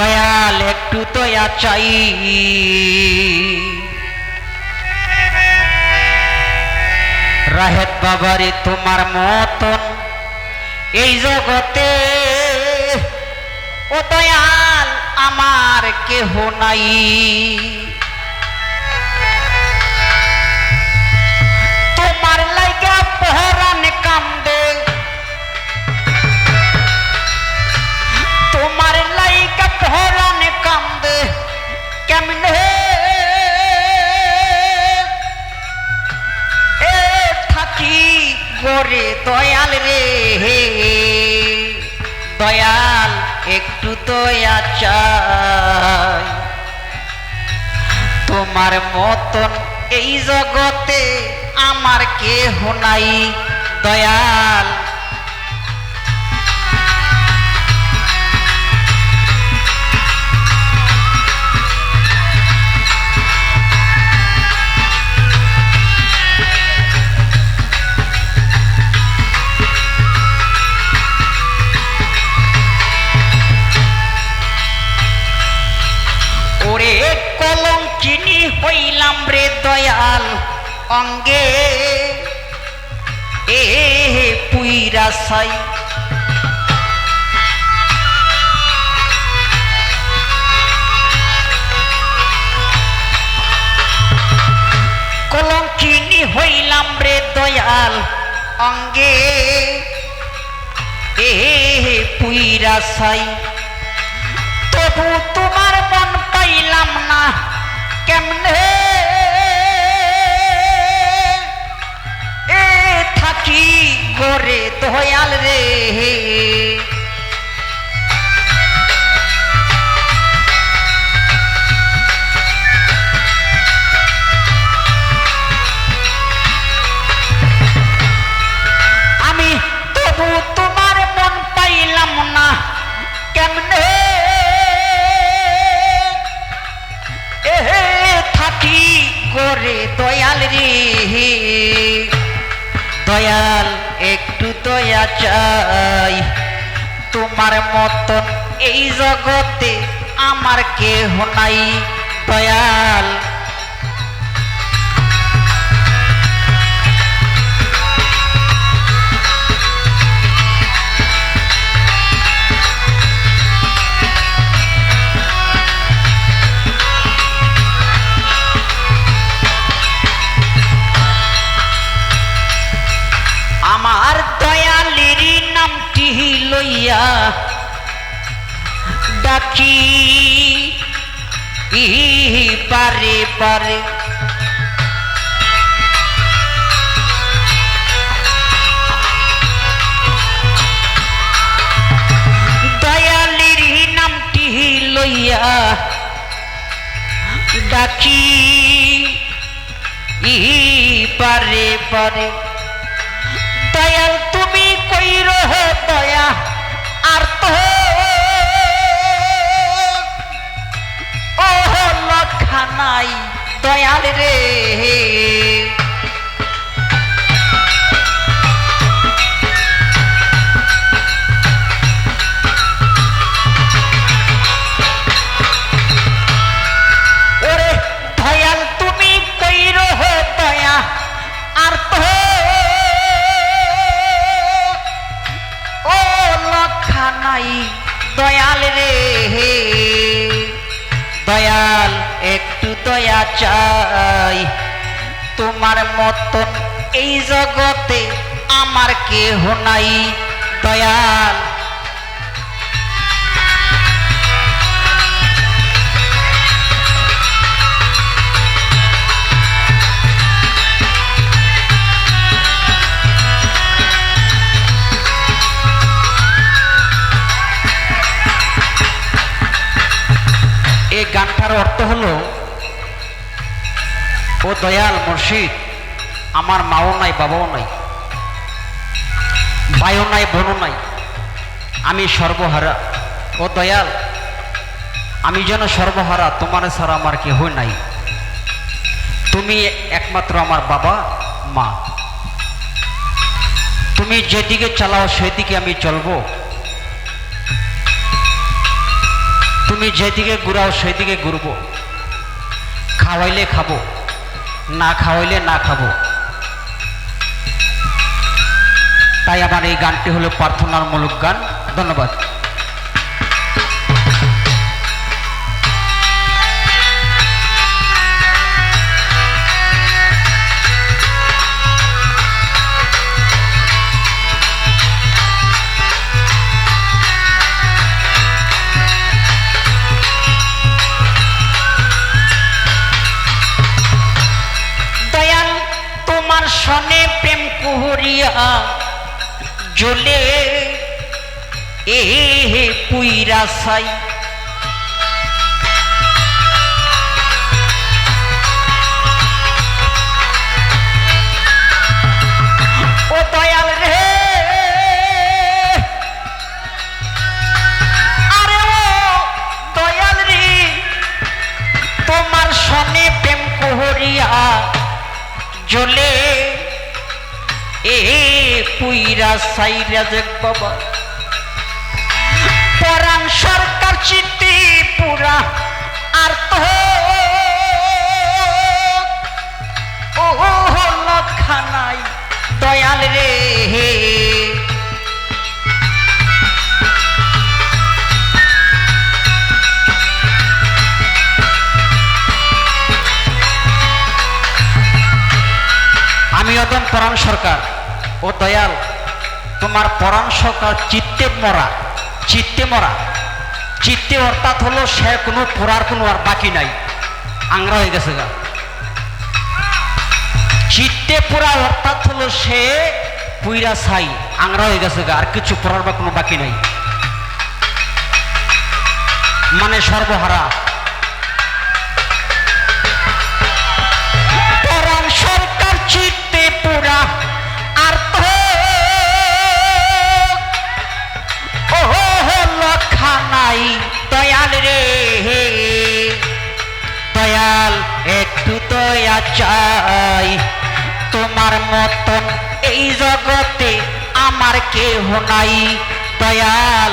দয়াল, একটু দয়া চাই। রাহেত বাবারে, তোমার মতন এই জগতে ও দয়াল আমার কেহ নাই। দয়াল একটু দয়া চাই। তোমার মতন এই জগতে আমার কেহ নাই। দয়াল পুইরা সাই কলম হইলাম রে দয়াল অঙ্গে। এ পুইরা সাই। তবু তোমার মন পাইলাম না। কেমনে থাকি গরে দয়াল রে। আমি তবু তোমার মন পাইলাম না। কেমনে? থাকি করে দয়াল রে। দয়াল একটু দয়া চাই। তোমার মতন এই জগতে আমার কেহ নাই। দয়াল পারে পারে। দয়ালির নামটি লইয়া ডাকি ই পারে পারে। রে চাই। তোমার মতন এই জগতে আমার কেহ নাই। দয়াল দয়াল মুর্শিদ, আমার মাও নাই, বাবাও নাই, ভাইও নাই, বোনও নাই। আমি সর্বহারা। ও দয়াল, আমি যেন সর্বহারা, তোমার ছাড়া আমার কেহ নাই। তুমি একমাত্র আমার বাবা, মা। তুমি যেদিকে চালাও, সেদিকে আমি চলবো। তুমি যেদিকে ঘুরাও, সেদিকে ঘুরবো। খাওয়াইলে খাব। না খাওয়াইলে না খাব। তাই আমার এই গানটি হলো প্রার্থনার মূলক গান। ধন্যবাদ। সনে প্রেম কুহরিয়া জ্বলে এ পুইরা সাই। সাইরা যে বাবা। সরকার চিঠি পুরা আর তো লক্ষানাই দয়াল রে। হে আমি অদম পরাণ সরকার ও দয়াল। তোমার সরকার চিত্তে মরা। চিত্তে মরা। চিত্তে অর্থাৎ হলো সে কোনো পড়ার কোনো আর বাকি নাই। আংরা হয়ে গেছে গা। চিত্তে পোড়া অর্থাৎ হলো সে পুইরা ছাই। আংরা হয়ে গেছে গা। আর কিছু পড়ার বা কোনো বাকি নাই। মানে সর্বহারা। রে দয়াল একটু দয়া চাই। তোমার মতন এই জগতে আমার কেহ নাই। দয়াল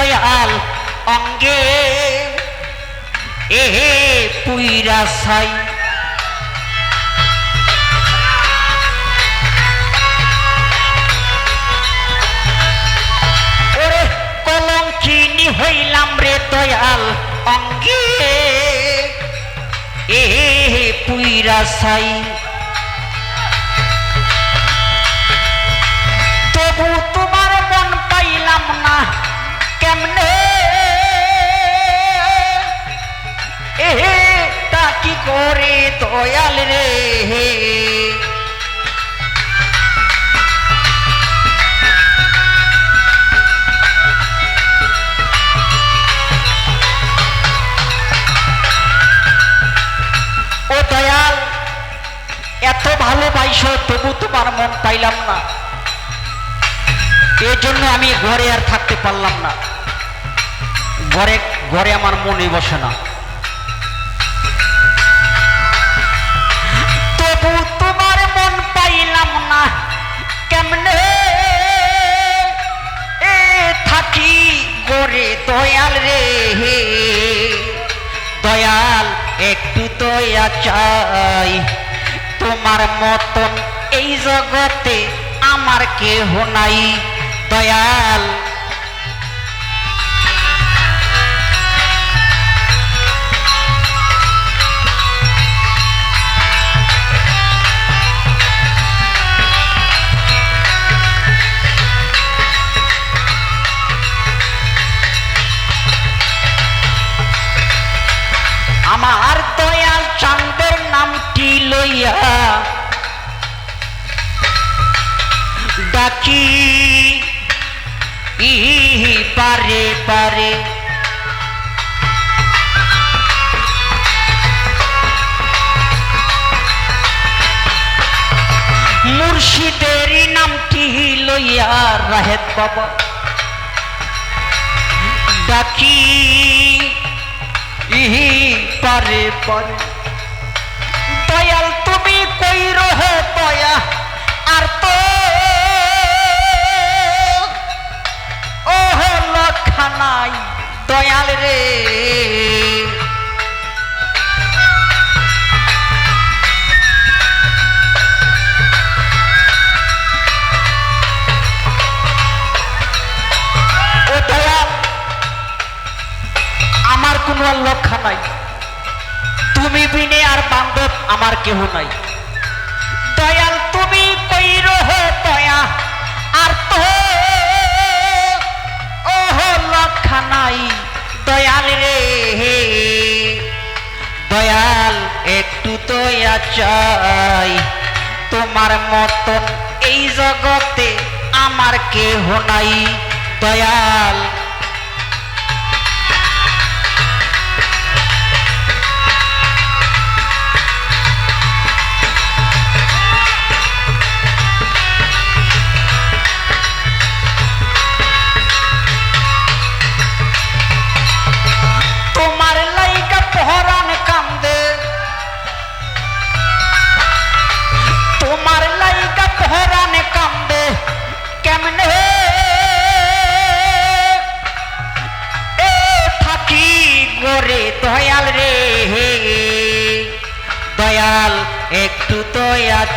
দয়াল অঙ্গে। এ পুইরা সাই। ওরে কলঙ্কিনী হইলাম রে দয়াল অঙ্গে। এ পুইরা সাই। তবু তোমার মন পাইলাম না। কেমনে এ তা কি করে দয়াল রে ও দয়াল, এত ভালোবাসো, তবু তোমার মন পাইলাম না। এই জন্য আমি ঘরে আর থাকতে পারলাম না। ঘরে ঘরে আমার মনে বসে না। তবু তোমার মন পাইলাম না, কেমনে? এ থাকি গরে দয়াল রে দয়াল, একটু দয়া চাই। তোমার মতন এই জগতে আমার কেহ নাই। দয়াল পারে পারে। মুর্শিদেরই নামটি রাহেত বাবা ডাকি ইহি পারে পারে। দয়াল রে। আমার কোনো আর লক্ষা নাই। তুমি বিনে আর বান্ধব আমার কেহ নাই। দয়াল, তুমি কই রহে দয়া। দয়াল রে দয়াল একটু দয়া চাই। তোমার মতন এই জগতে আমার কেহ নাই। দয়াল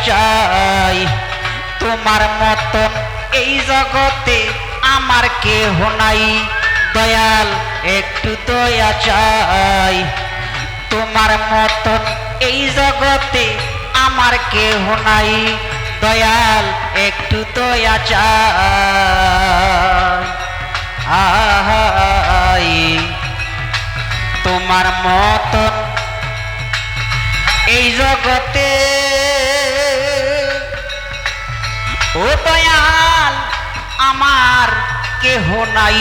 চাই। তোমার মতন এই জগতে আমার কেহ নাই। দয়াল, একটু দয়া চাই। তোমার মতন এই জগতে আমার কেহ নাই। দয়াল, একটু দয়া চাই। তোমার মতন এই জগতে ও দয়াল আমার কেহ নাই।